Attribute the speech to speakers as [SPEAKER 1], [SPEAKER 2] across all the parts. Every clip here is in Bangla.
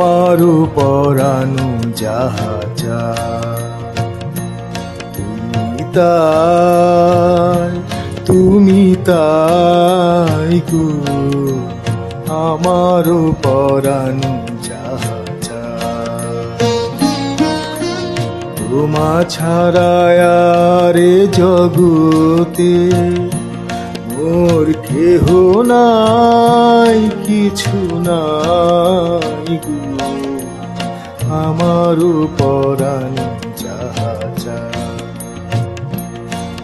[SPEAKER 1] আমার পরানু যাহা তুমি তাই তুমি তাই গো। আমার পরানু তোমা ছাড়ায় রে জগতে মোর কেহ নাই, কিছু গো আমার পরাণ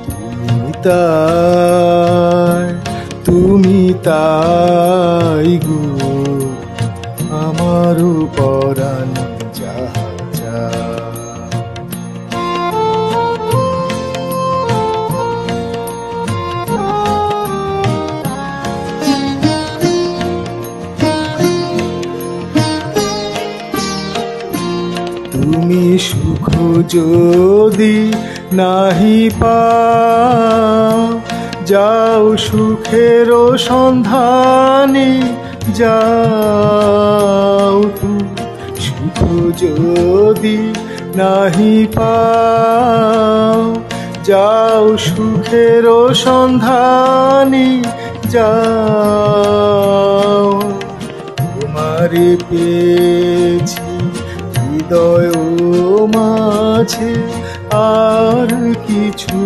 [SPEAKER 1] তুমি তাই তুমি তাই গু আমার পরাণ সুখ যদি নাহি পাও যাও সুখের সন্ধানে, যাও সুখ যদি নাহি পাও যাও সুখের সন্ধানে, যাও। তোমারে পেয়েছি হৃদয় মাঝে আর কিছু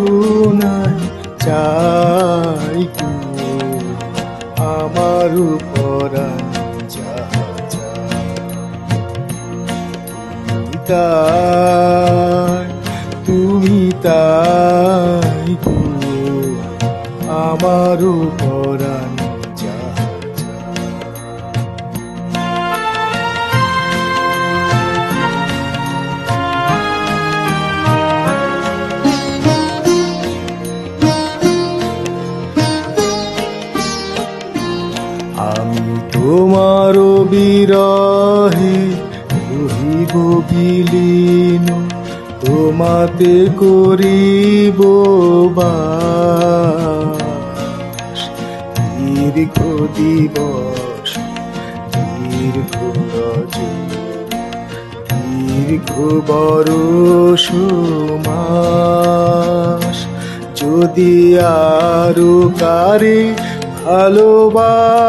[SPEAKER 1] নাই চাই আমার যাহা তুমি তাই আমার পরাণ বিরহে রহিব বিলীন তোমাতে করিব দীর্ঘ দিবস, দীর্ঘ দীর্ঘ বরষ মাস। যদি আরও কারে ভালোবাসো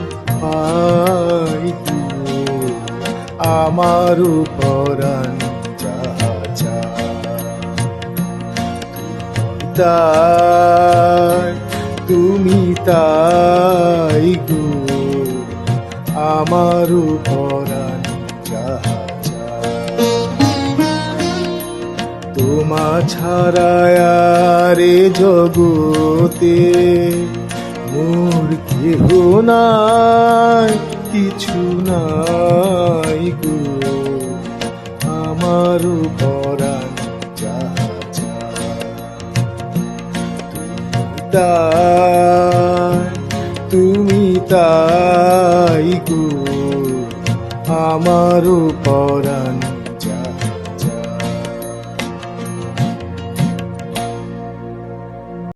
[SPEAKER 1] পাই আমার পরাণ যাহা। তাই, তুমি তাই গো, আমার পরাণ যাহা। তোমা ছাড়ায় রে জগতে মোর কেহ নাই কিছু নাই গো। আমার পরাণ তুমি তাই গো। আমার পরাণ